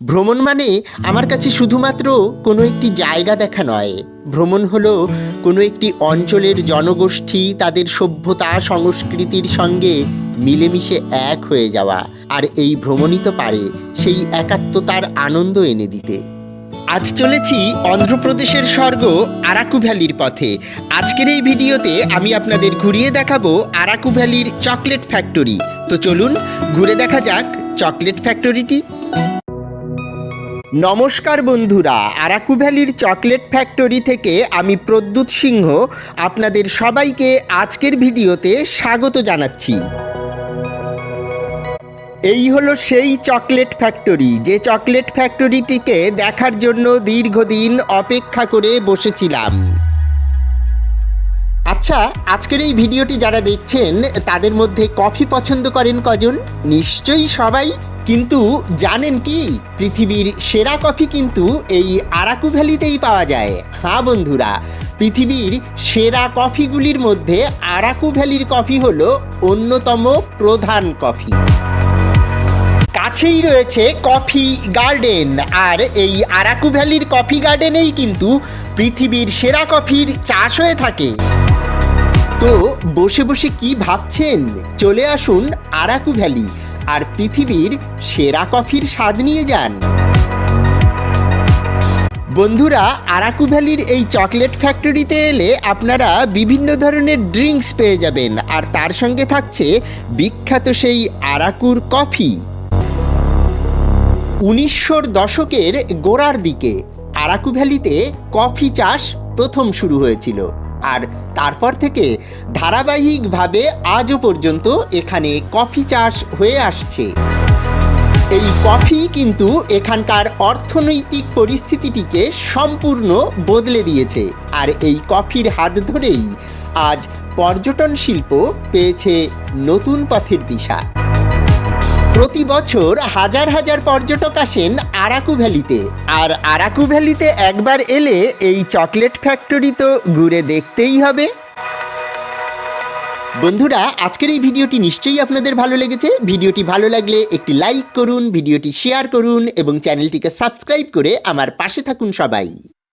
ভ্রমণ মানে আমার কাছে শুধুমাত্র কোনো একটি জায়গা দেখা নয়। ভ্রমণ হলো কোনো একটি অঞ্চলের জনগোষ্ঠী, তাদের সভ্যতা, সংস্কৃতির সঙ্গে মিলেমিশে এক হয়ে যাওয়া। আর এই ভ্রমণই তো পারে সেই একাত্মতার আনন্দ এনে দিতে। আজ চলেছি অন্ধ্রপ্রদেশের স্বর্গ আরাকু ভ্যালির পথে। আজকের এই ভিডিওতে আমি আপনাদের ঘুরিয়ে দেখাবো আরাকু ভ্যালির চকলেট ফ্যাক্টরি। তো চলুন ঘুরে দেখা যাক চকলেট ফ্যাক্টরিটি। নমস্কার বন্ধুরা, আরাকু ভ্যালির চকলেট ফ্যাক্টরি থেকে আমি প্রদ্যুৎ সিংহ, আপনাদের সবাইকে আজকের ভিডিওতে স্বাগত জানাচ্ছি। এই হলো সেই চকলেট ফ্যাক্টরি, যে চকলেট ফ্যাক্টরিটিকে দেখার জন্য দীর্ঘদিন অপেক্ষা করে বসেছিলাম। আচ্ছা আজকের এই ভিডিওটি যারা দেখছেন, তাদের মধ্যে কফি পছন্দ করেন কজন? নিশ্চয়ই সবাই। কিন্তু জানেন কি? পৃথিবীর সেরা কফি কিন্তু এই আরাকু ভ্যালিতেই পাওয়া যায়। হ্যাঁ বন্ধুরা, পৃথিবীর সেরা কফিগুলির মধ্যে আরাকু ভ্যালির কফি হল অন্যতম প্রধান কফি। কাছেই রয়েছে কফি গার্ডেন, আর এই আরাকু ভ্যালির কফি গার্ডেনেই কিন্তু পৃথিবীর সেরা কফির চাষ হয়ে থাকে। তো বসে বসে কি ভাবছেন? চলে আসুন আরাকু ভ্যালি। আর পৃথিবীর সেরা কফির স্বাদ নিয়ে যান। বন্ধুরা, আরাকু ভ্যালির এই চকলেট ফ্যাক্টরিতে এলে আপনারা বিভিন্ন ধরনের ড্রিঙ্কস পেয়ে যাবেন, আর তার সঙ্গে থাকছে বিখ্যাত সেই আরাকুর কফি। উনিশশোর দশকের গোড়ার দিকে আরাকু ভ্যালিতে কফি চাষ প্রথম শুরু হয়েছিল। আর তারপর থেকে ধারাবাহিকভাবে আজও পর্যন্ত এখানে কফি চাষ হয়ে আসছে। এই কফি কিন্তু এখানকার অর্থনৈতিক পরিস্থিতিটিকে সম্পূর্ণ বদলে দিয়েছে আর এই কফির হাত ধরেই আজ পর্যটন শিল্প পেয়েছে নতুন পথের দিশা। প্রতি বছর হাজার হাজার পর্যটক আসেন আরাকু ভ্যালিতে। আর আরাকু ভ্যালিতে একবার এলে এই চকলেট ফ্যাক্টরি তো ঘুরে দেখতেই হবে। বন্ধুরা, আজকের এই ভিডিওটি নিশ্চয়ই আপনাদের ভালো লেগেছে। ভিডিওটি ভালো লাগলে একটি লাইক করুন, ভিডিওটি শেয়ার করুন এবং চ্যানেলটিকে সাবস্ক্রাইব করে আমার পাশে থাকুন সবাই।